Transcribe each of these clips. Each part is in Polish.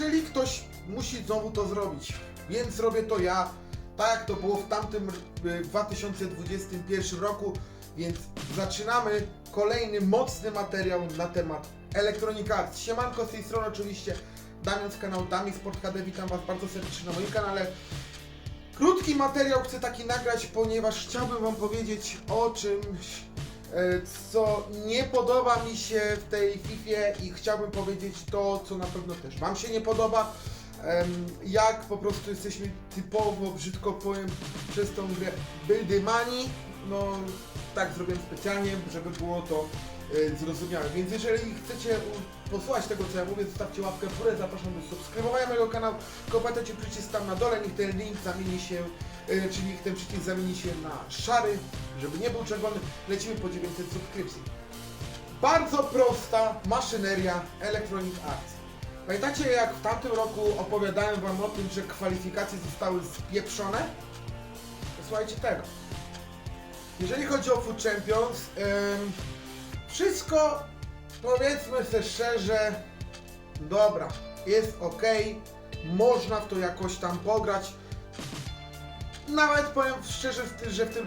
Czyli ktoś musi znowu to zrobić, więc zrobię to ja, tak jak to było w tamtym y, 2021 roku, więc zaczynamy kolejny mocny materiał na temat Electronic Arts. Siemanko z tej strony oczywiście, Damian z kanału Dami Sport HD, witam Was bardzo serdecznie na moim kanale. Krótki materiał chcę taki nagrać, ponieważ chciałbym Wam powiedzieć o czymś, co nie podoba mi się w tej FIFA i chciałbym powiedzieć to, co na pewno też Wam się nie podoba. Jak po prostu jesteśmy typowo, brzydko powiem, przez tą grę bydymani. No, tak zrobiłem specjalnie, żeby było to e, zrozumiałe. Więc jeżeli chcecie posłuchać tego, co ja mówię, zostawcie łapkę w górę, zapraszam do subskrybowania mojego kanału. Tylko pamiętajcie przycisk tam na dole, niech ten link zamieni się, e, czyli niech ten przycisk zamieni się na szary, żeby nie był czerwony. Lecimy po 900 subskrypcji. Bardzo prosta maszyneria Electronic Arts. Pamiętacie jak w tamtym roku opowiadałem wam o tym, że kwalifikacje zostały spieprzone? Posłuchajcie tego. Jeżeli chodzi o Food Champions, em, wszystko powiedzmy sobie szczerze, dobra, jest ok, można w to jakoś tam pograć. Nawet powiem szczerze, w że w tym,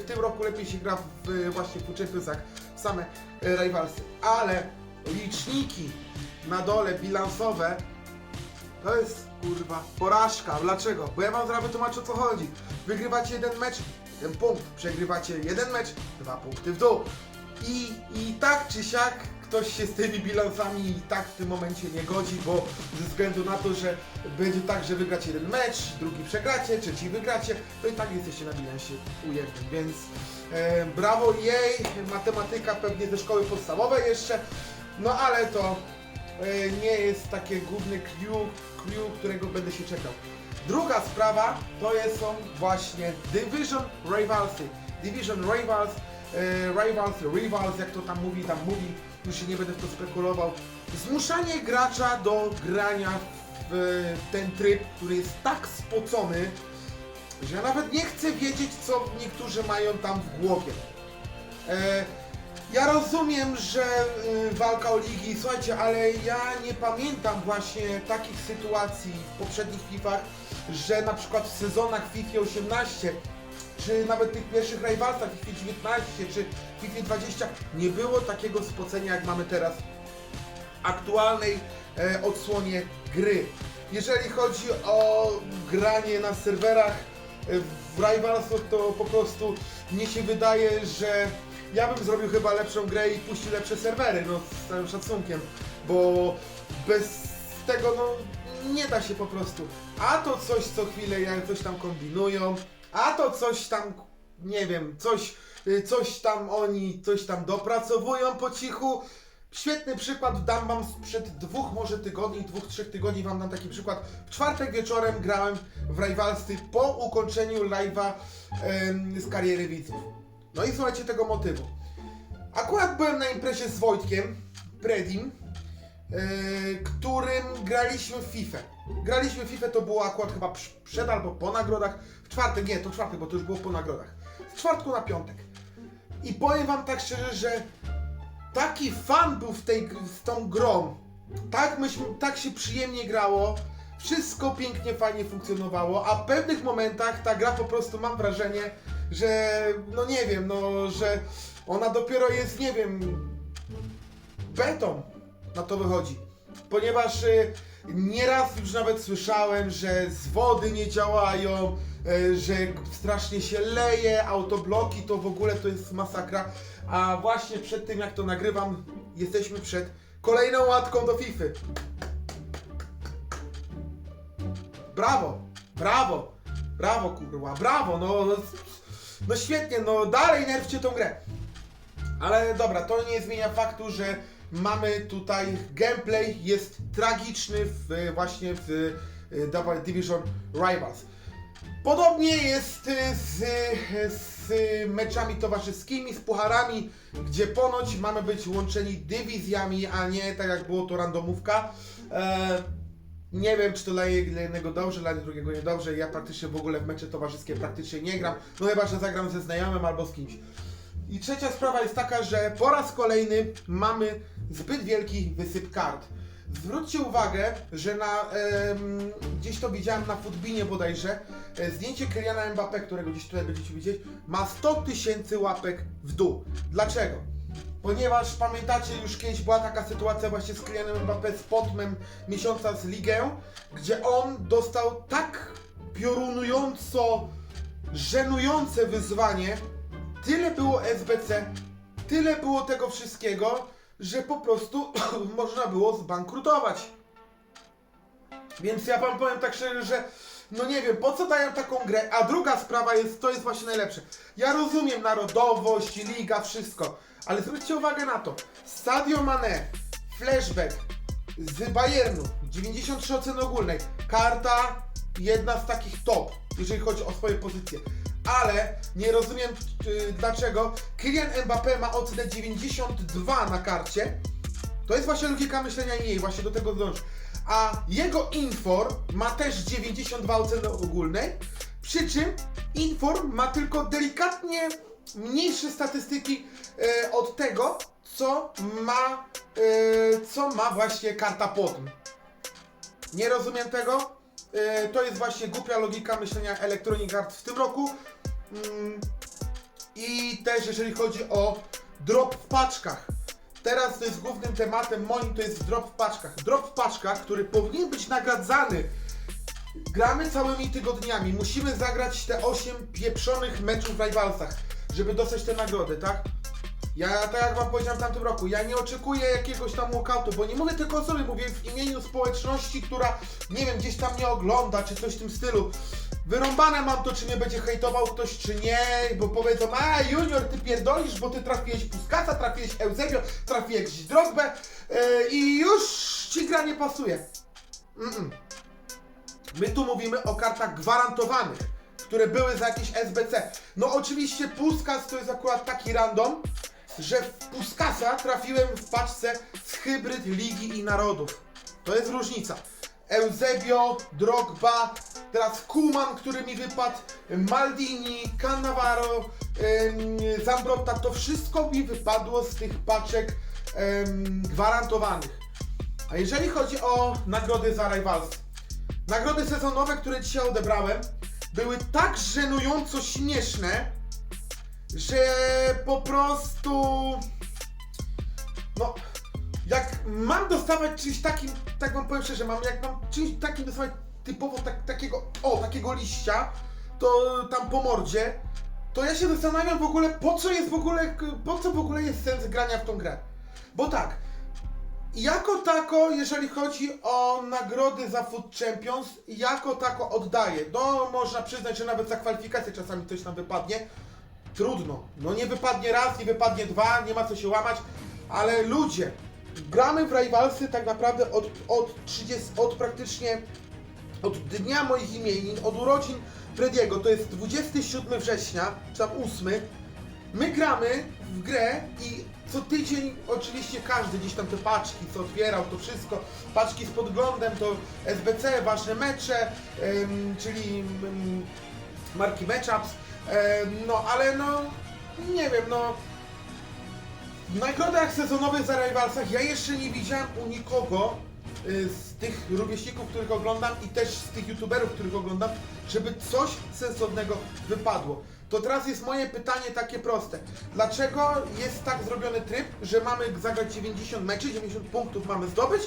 w tym roku lepiej się gra w właśnie Food Champions jak same e, Rivalsy, ale liczniki na dole bilansowe to jest kurwa porażka. Dlaczego? Bo ja wam zaraz wytłumaczę o co chodzi. Wygrywacie jeden mecz, jeden punkt. Przegrywacie jeden mecz, dwa punkty w dół. I, I tak czy siak ktoś się z tymi bilansami i tak w tym momencie nie godzi, bo ze względu na to, że będzie tak, że wygracie jeden mecz, drugi przegracie, trzeci wygracie, to i tak jesteście na bilansie ujemnym, więc e, brawo jej, matematyka pewnie ze szkoły podstawowej jeszcze, no ale to e, nie jest takie główne clue, którego będę się czekał. Druga sprawa to jest, są właśnie Division Rivalsy. Division Rivals, Rivals, Rivals, jak to tam mówi, tam mówi, już się nie będę w to spekulował. Zmuszanie gracza do grania w ten tryb, który jest tak spocony, że ja nawet nie chcę wiedzieć, co niektórzy mają tam w głowie. E, ja rozumiem, że y, walka o ligi, słuchajcie, ale ja nie pamiętam właśnie takich sytuacji w poprzednich FIFach, że na przykład w sezonach FIFA 18, czy nawet tych pierwszych Rivalsach FIFA 19, czy FIFA 20 nie było takiego spocenia jak mamy teraz w aktualnej e, odsłonie gry. Jeżeli chodzi o granie na serwerach e, w Rivalsach, to po prostu mnie się wydaje, że ja bym zrobił chyba lepszą grę i puścił lepsze serwery, no z całym szacunkiem, bo bez tego no nie da się po prostu. A to coś co chwilę jak coś tam kombinują, a to coś tam, nie wiem, coś, y, coś tam oni, coś tam dopracowują po cichu. Świetny przykład dam wam sprzed dwóch może tygodni, dwóch, trzech tygodni wam dam taki przykład. W czwartek wieczorem grałem w Rivalsy po ukończeniu live'a em, z kariery widzów. No i słuchajcie tego motywu. Akurat byłem na imprezie z Wojtkiem, Predim, yy, którym graliśmy w FIFA. Graliśmy w FIFA, to było akurat chyba przed albo po nagrodach. W czwartek, nie, to czwartek, bo to już było po nagrodach. Z czwartku na piątek. I powiem wam tak szczerze, że taki fan był w tej, z tą grą. Tak, myśmy, tak się przyjemnie grało. Wszystko pięknie, fajnie funkcjonowało, a w pewnych momentach ta gra po prostu mam wrażenie, że no nie wiem, no że ona dopiero jest, nie wiem, beton na to wychodzi. Ponieważ y, nieraz już nawet słyszałem, że z wody nie działają, y, że strasznie się leje, autobloki to w ogóle to jest masakra. A właśnie przed tym jak to nagrywam, jesteśmy przed kolejną łatką do FIFA. Brawo, brawo, brawo kurwa, brawo, no, no, no świetnie, no dalej nerwcie tą grę. Ale dobra, to nie zmienia faktu, że mamy tutaj gameplay jest tragiczny w, właśnie w Double Division Rivals. Podobnie jest y, z, z meczami towarzyskimi, z pucharami, gdzie ponoć mamy być łączeni dywizjami, a nie tak jak było to randomówka. E, nie wiem, czy to dla jednego dobrze, dla drugiego niedobrze. Ja praktycznie w ogóle w mecze towarzyskie praktycznie nie gram. No chyba, że zagram ze znajomym albo z kimś. I trzecia sprawa jest taka, że po raz kolejny mamy zbyt wielki wysyp kart. Zwróćcie uwagę, że na gdzieś to widziałem na Footbinie bodajże, e, zdjęcie Kyliana Mbappé, którego gdzieś tutaj będziecie widzieć, ma 100 tysięcy łapek w dół. Dlaczego? Ponieważ pamiętacie, już kiedyś była taka sytuacja właśnie z Kylianem Mbappé z potmem miesiąca z ligę, gdzie on dostał tak piorunująco żenujące wyzwanie, tyle było SBC, tyle było tego wszystkiego, że po prostu można było zbankrutować. Więc ja wam powiem tak szczerze, że no nie wiem, po co dają taką grę, a druga sprawa jest, to jest właśnie najlepsze. Ja rozumiem narodowość, liga, wszystko, ale zwróćcie uwagę na to. Sadio Mané, flashback z Bayernu, 93 oceny ogólnej, karta jedna z takich top, jeżeli chodzi o swoje pozycje. Ale nie rozumiem y, dlaczego Kylian Mbappé ma ocenę 92 na karcie, to jest właśnie logika myślenia jej, właśnie do tego dąży. A jego Infor ma też 92 oceny ogólnej, przy czym Infor ma tylko delikatnie mniejsze statystyki e, od tego, co ma, e, co ma właśnie karta Podm. Nie rozumiem tego. To jest właśnie głupia logika myślenia Electronic Arts w tym roku. Mm, I też jeżeli chodzi o drop w paczkach. Teraz to jest głównym tematem moim, to jest drop w paczkach. Drop w paczkach, który powinien być nagradzany. Gramy całymi tygodniami. Musimy zagrać te 8 pieprzonych meczów w Rivalsach, żeby dostać te nagrody, tak? Ja, tak jak wam powiedziałem w tamtym roku, ja nie oczekuję jakiegoś tam walkoutu, bo nie mówię tylko o sobie, mówię w imieniu społeczności, która, nie wiem, gdzieś tam nie ogląda, czy coś w tym stylu. Wyrąbane mam to, czy mnie będzie hejtował ktoś, czy nie, bo powiedzą, a Junior, ty pierdolisz, bo ty trafiłeś Puskasa, trafiłeś Eusebio, trafiłeś Drogbę yy, i już ci gra nie pasuje. Mm-mm. My tu mówimy o kartach gwarantowanych, które były za jakieś SBC. No oczywiście Puskas to jest akurat taki random, że w Puskasa trafiłem w paczce z hybryd Ligi i Narodów. To jest różnica. Eusebio, Drogba, teraz Kuman, który mi wypadł, Maldini, Cannavaro, Zambrotta, to wszystko mi wypadło z tych paczek gwarantowanych. A jeżeli chodzi o nagrody za Rivals, nagrody sezonowe, które dzisiaj odebrałem, były tak żenująco śmieszne, że po prostu. No, jak mam dostawać czymś takim, tak wam powiem szczerze, mam, jak mam czymś takim dostawać typowo tak, takiego, o, takiego liścia, to tam po mordzie, to ja się zastanawiam w ogóle, po co jest w ogóle, po co w ogóle jest sens grania w tą grę. Bo tak, jako tako, jeżeli chodzi o nagrody za Food Champions, jako tako oddaję. No, można przyznać, że nawet za kwalifikację czasami coś nam wypadnie. Trudno. No nie wypadnie raz, nie wypadnie dwa, nie ma co się łamać, ale ludzie, gramy w Rivalsy tak naprawdę od, od 30, od praktycznie od dnia moich imienin, od urodzin Frediego, to jest 27 września, czy tam 8, My gramy w grę i co tydzień oczywiście każdy gdzieś tam te paczki, co otwierał, to wszystko, paczki z podglądem, to SBC, ważne mecze, em, czyli em, marki matchups, em, no ale no, nie wiem, no. W nagrodach sezonowych za Rivalsach ja jeszcze nie widziałem u nikogo z tych rówieśników, których oglądam i też z tych youtuberów, których oglądam, żeby coś sensownego wypadło. To teraz jest moje pytanie takie proste. Dlaczego jest tak zrobiony tryb, że mamy zagrać 90 meczy, 90 punktów mamy zdobyć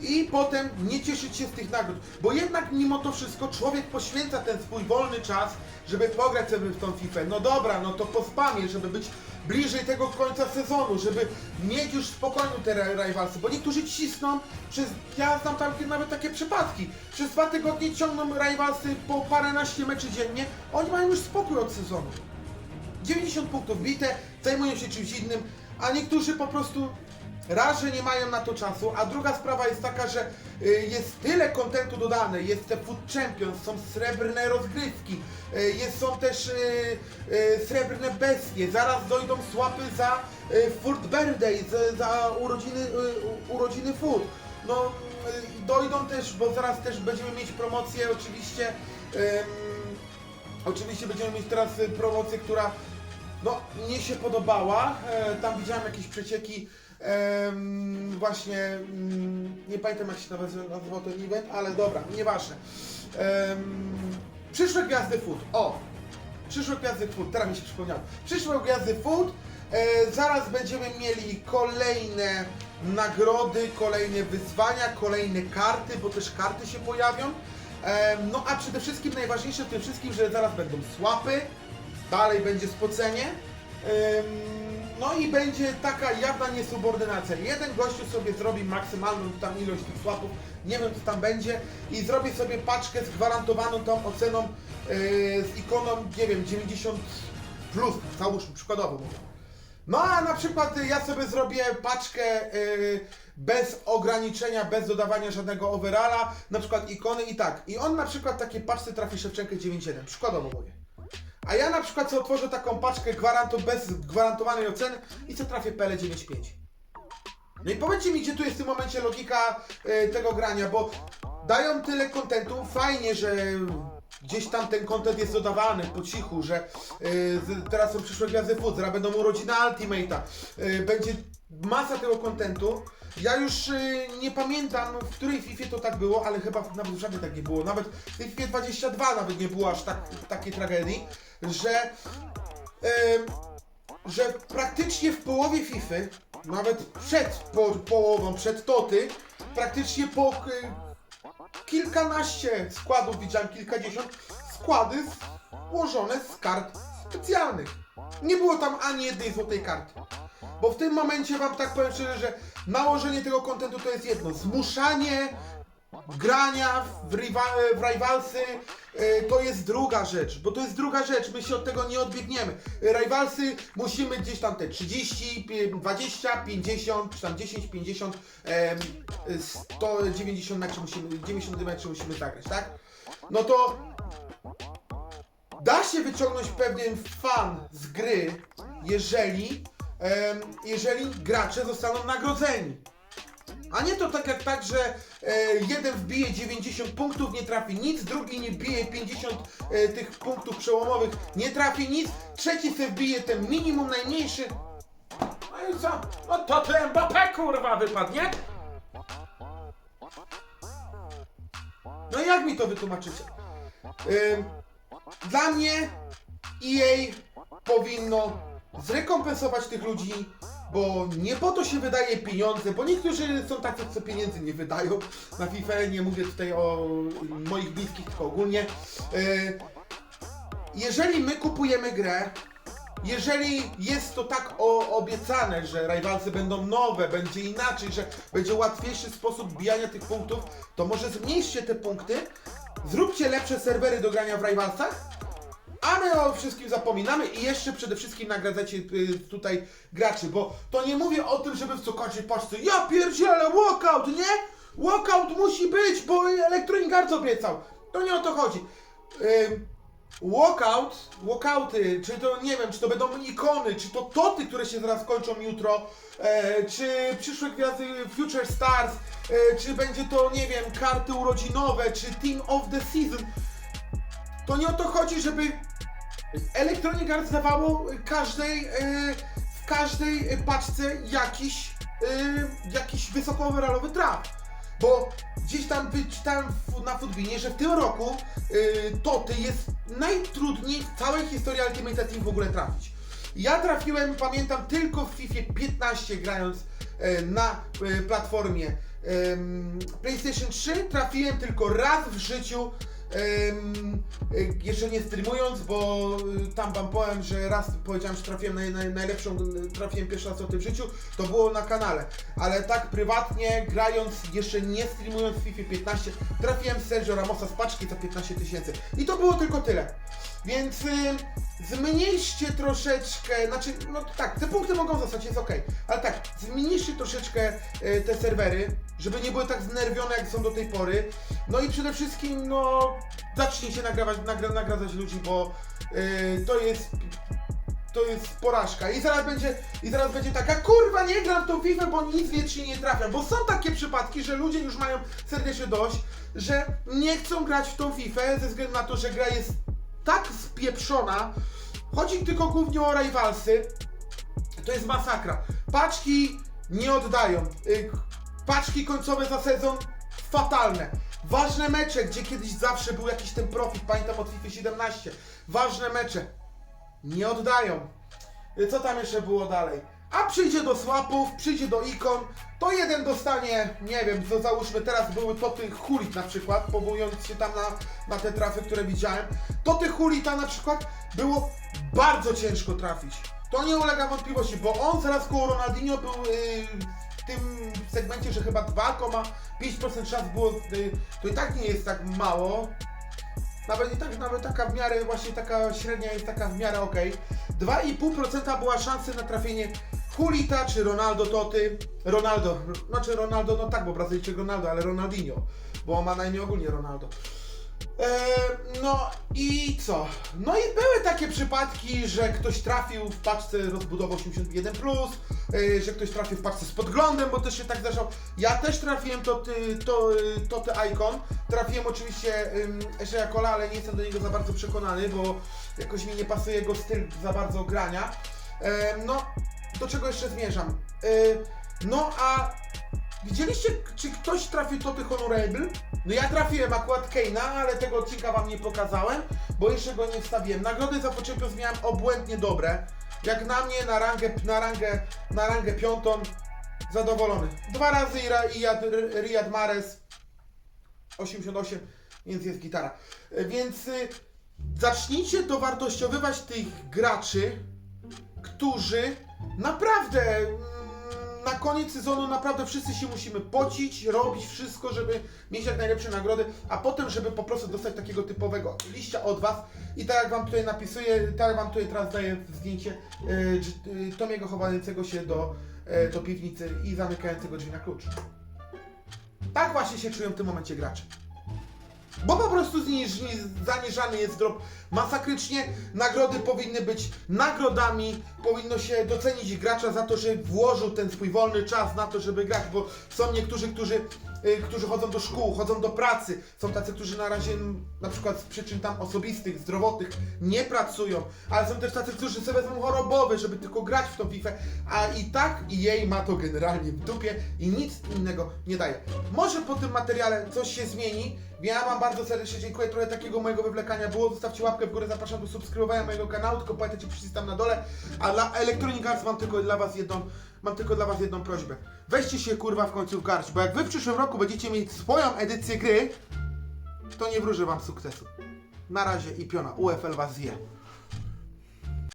i potem nie cieszyć się z tych nagród? Bo jednak mimo to wszystko człowiek poświęca ten swój wolny czas, żeby pograć sobie w tą FIFA. No dobra, no to po spamie, żeby być bliżej tego końca sezonu, żeby mieć już spokojnie te rivalsy, bo niektórzy cisną przez, ja znam tam nawet takie przypadki, przez dwa tygodnie ciągną rivalsy po paręnaście meczy dziennie, oni mają już spokój od sezonu. 90 punktów bite, zajmują się czymś innym, a niektórzy po prostu raz, że nie mają na to czasu, a druga sprawa jest taka, że y, jest tyle kontentu dodane, jest te Food Champions, są srebrne rozgrywki, y, jest, są też y, srebrne bestie, zaraz dojdą słapy za Food Birthday, za, urodziny, urodziny Food. No, dojdą też, bo zaraz też będziemy mieć promocję oczywiście, Oczywiście będziemy mieć teraz promocję, która no, mnie się podobała. E, tam widziałem jakieś przecieki właśnie, mm, nie pamiętam jak się nazywa- nazywał ten event, ale dobra, nieważne. Em, przyszłe gwiazdy food, o! Przyszłe gwiazdy food, teraz mi się przypomniało. Przyszłe gwiazdy food, e, zaraz będziemy mieli kolejne nagrody, kolejne wyzwania, kolejne karty, bo też karty się pojawią. No a przede wszystkim najważniejsze w tym wszystkim, że zaraz będą słapy, dalej będzie spocenie. Em, No i będzie taka jawna niesubordynacja. Jeden gościu sobie zrobi maksymalną tam ilość tych nie wiem co tam będzie, i zrobi sobie paczkę z gwarantowaną tą oceną yy, z ikoną, nie wiem, 90 plus, załóżmy, przykładowo mówię. No a na przykład ja sobie zrobię paczkę y, bez ograniczenia, bez dodawania żadnego overalla, na przykład ikony i tak. I on na przykład w takiej paczce trafi Szewczenkę 9.1, przykładowo mówię. A ja na przykład sobie otworzę taką paczkę gwarantu, bez gwarantowanej oceny i co trafię PL 9.5. No i powiedzcie mi, gdzie tu jest w tym momencie logika y, tego grania, bo dają tyle kontentu, fajnie, że gdzieś tam ten kontent jest dodawany po cichu, że y, teraz są przyszłe gwiazdy food, zaraz będą urodziny Ultimate'a, y, będzie masa tego kontentu. Ja już y, nie pamiętam, w której FIFA to tak było, ale chyba nawet w żadnej tak nie było. Nawet w FIFA 22 nawet nie było aż tak, takiej tragedii, że Ym, że praktycznie w połowie FIFA, nawet przed po, połową, przed Toty, praktycznie po y, kilkanaście składów, widziałem kilkadziesiąt, składy złożone z kart specjalnych. Nie było tam ani jednej złotej karty. Bo w tym momencie wam tak powiem szczerze, że nałożenie tego kontentu to jest jedno. Zmuszanie grania w, riwa- w rivalsy y, to jest druga rzecz, bo to jest druga rzecz, my się od tego nie odbiegniemy. Rivalsy musimy gdzieś tam te 30, pi- 20, 50, czy tam 10, 50, em, 190 meczy musimy, 90 meczy musimy zagrać, tak? No to da się wyciągnąć pewien fan z gry, jeżeli, jeżeli gracze zostaną nagrodzeni. A nie to tak jak tak, że e, jeden wbije 90 punktów, nie trafi nic, drugi nie bije 50 e, tych punktów przełomowych, nie trafi nic, trzeci se wbije ten minimum najmniejszy. No i co? No to ten Mbappé kurwa wypadnie? No jak mi to wytłumaczycie? Ym, dla mnie EA powinno zrekompensować tych ludzi, bo nie po to się wydaje pieniądze, bo niektórzy są tacy, co pieniędzy nie wydają na FIFA, nie mówię tutaj o moich bliskich, tylko ogólnie. Yy, jeżeli my kupujemy grę, jeżeli jest to tak obiecane, że rivalsy będą nowe, będzie inaczej, że będzie łatwiejszy sposób bijania tych punktów, to może zmniejszcie te punkty, zróbcie lepsze serwery do grania w rivalsach, a my o wszystkim zapominamy i jeszcze przede wszystkim nagradzacie y, tutaj graczy, bo to nie mówię o tym, żeby w co kończy paczce, ja pierdzielę, walkout, nie? Walkout musi być, bo Electronic Arts obiecał. To nie o to chodzi. Walkout, walkouty, czy to nie wiem, czy to będą ikony, czy to toty, które się zaraz kończą jutro, e, czy przyszłe gwiazdy Future Stars, e, czy będzie to, nie wiem, karty urodzinowe, czy Team of the Season. To nie o to chodzi, żeby Electronic Arts dawało każdej, e, w każdej paczce jakiś, e, jakiś wysokooverallowy trap. Bo gdzieś tam wyczytałem na Footbinie, że w tym roku y, Toty jest najtrudniej w całej historii Ultimate Team w ogóle trafić. Ja trafiłem, pamiętam, tylko w FIFA 15 grając e, na e, platformie PlayStation 3 trafiłem tylko raz w życiu e, jeszcze nie streamując, bo y, tam wam powiem, że raz powiedziałem, że trafiłem naj, naj, najlepszą, trafiłem pierwszy raz o tym w życiu, to było na kanale, ale tak prywatnie, grając, jeszcze nie streamując w FIFA 15, trafiłem Sergio Ramosa z paczki za 15 tysięcy i to było tylko tyle. Więc y, zmniejszcie troszeczkę, znaczy, no tak, te punkty mogą zostać, jest ok, ale tak, zmniejszcie troszeczkę y, te serwery, żeby nie były tak znerwione, jak są do tej pory. No i przede wszystkim, no, zacznijcie nagrawać, nagra, nagradzać ludzi, bo y, to jest to jest porażka. I zaraz będzie, i zaraz będzie taka, kurwa, nie gram w tą FIFA, bo nic wiecznie nie trafia. Bo są takie przypadki, że ludzie już mają serdecznie dość, że nie chcą grać w tą FIFA ze względu na to, że gra jest tak spieprzona. Chodzi tylko głównie o rivalsy. To jest masakra. Paczki nie oddają. Y, Paczki końcowe za sezon fatalne. Ważne mecze, gdzie kiedyś zawsze był jakiś ten profit, pamiętam od FIFA 17. Ważne mecze nie oddają. Y, Co tam jeszcze było dalej? A przyjdzie do swapów, przyjdzie do ikon, to jeden dostanie, nie wiem, to załóżmy teraz były to tych hulit na przykład, powołując się tam na, na te trafy, które widziałem, to tych hulita na przykład było bardzo ciężko trafić. To nie ulega wątpliwości, bo on zaraz koło Ronaldinho był yy, tym segmencie, że chyba 2,5% szans było, yy, to i tak nie jest tak mało, nawet i tak, nawet taka w miarę, właśnie taka średnia jest taka w miarę okej. 2,5% była szansa na trafienie Hulita czy Ronaldo Toty. Ronaldo, znaczy Ronaldo, no tak, bo Brazylijczyk Ronaldo, ale Ronaldinho, bo ma na imię ogólnie Ronaldo. Eee, no i co? No i były takie przypadki, że ktoś trafił w paczce rozbudowy 81, yy, że ktoś trafił w paczce z podglądem, bo też się tak zdarzało. Ja też trafiłem to ty, to, to ty Icon. Trafiłem oczywiście ym, Esheja Cola, ale nie jestem do niego za bardzo przekonany, bo jakoś mi nie pasuje jego styl za bardzo grania. Eee, no, do czego jeszcze zmierzam? Yy, no a Widzieliście, czy ktoś trafił Toty Honorable? No ja trafiłem akurat Keina, ale tego odcinka wam nie pokazałem, bo jeszcze go nie wstawiłem. Nagrody za Champions miałem obłędnie dobre. Jak na mnie, na rangę, na rangę, na rangę piątą, zadowolony. Dwa razy Ira- Iyad, Riyad Mahrez, 88, więc jest gitara. Więc y, zacznijcie dowartościowywać tych graczy, którzy naprawdę mm, na koniec sezonu naprawdę wszyscy się musimy pocić, robić wszystko, żeby mieć jak najlepsze nagrody, a potem, żeby po prostu dostać takiego typowego liścia od Was. I tak jak Wam tutaj napisuję, tak jak Wam tutaj teraz daję zdjęcie dż- yy, Tomiego chowającego się do, yy, do piwnicy i zamykającego drzwi na klucz. Tak właśnie się czują w tym momencie gracze. Bo po prostu zaniżany jest drop masakrycznie. Nagrody powinny być nagrodami. Powinno się docenić gracza za to, że włożył ten swój wolny czas na to, żeby grać, bo są niektórzy, którzy, y, którzy chodzą do szkół, chodzą do pracy. Są tacy, którzy na razie m, na przykład z przyczyn tam osobistych, zdrowotnych nie pracują, ale są też tacy, którzy sobie wezmą chorobowy, żeby tylko grać w tą FIFA, a i tak jej ma to generalnie w dupie i nic innego nie daje. Może po tym materiale coś się zmieni. Ja Wam bardzo serdecznie dziękuję, trochę takiego mojego wywlekania było. Zostawcie łapkę w górę, zapraszam do subskrybowania mojego kanału, tylko pamiętajcie przycisk tam na dole. A dla Electronic Arts mam tylko dla Was jedną, mam tylko dla Was jedną prośbę. Weźcie się kurwa w końcu w garść, bo jak Wy w przyszłym roku będziecie mieć swoją edycję gry, to nie wróżę Wam sukcesu. Na razie i piona, UFL Was zje.